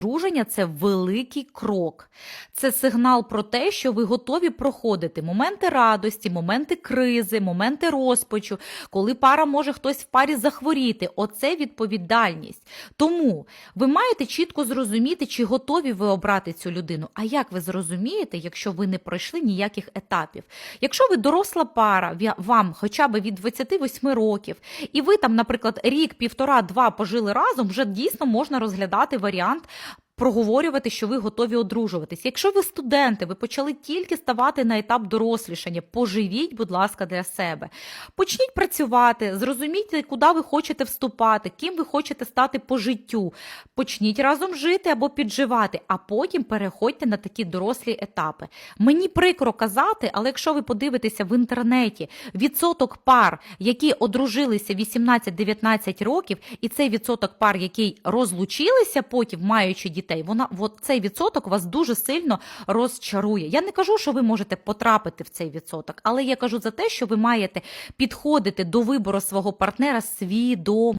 Одруження це великий крок. Це сигнал про те, що ви готові проходити моменти радості, моменти кризи, моменти розпачу, коли пара може хтось в парі захворіти. Оце відповідальність. Тому ви маєте чітко зрозуміти, чи готові ви обрати цю людину. А як ви зрозумієте, якщо ви не пройшли ніяких етапів? Якщо ви доросла пара, вам хоча б від 28 років, і ви там, наприклад, рік, півтора, два пожили разом, вже дійсно можна розглядати варіант проговорювати, що ви готові одружуватись. Якщо ви студенти, ви почали тільки ставати на етап дорослішання, поживіть, будь ласка, для себе. Почніть працювати, зрозумійте, куди ви хочете вступати, ким ви хочете стати по життю. Почніть разом жити або підживати, а потім переходьте на такі дорослі етапи. Мені прикро казати, але якщо ви подивитеся в інтернеті відсоток пар, які одружилися 18-19 років, і цей відсоток пар, який розлучилися потім, маючи дітей, вона от цей відсоток вас дуже сильно розчарує. Я не кажу, що ви можете потрапити в цей відсоток, але я кажу за те, що ви маєте підходити до вибору свого партнера свідомо.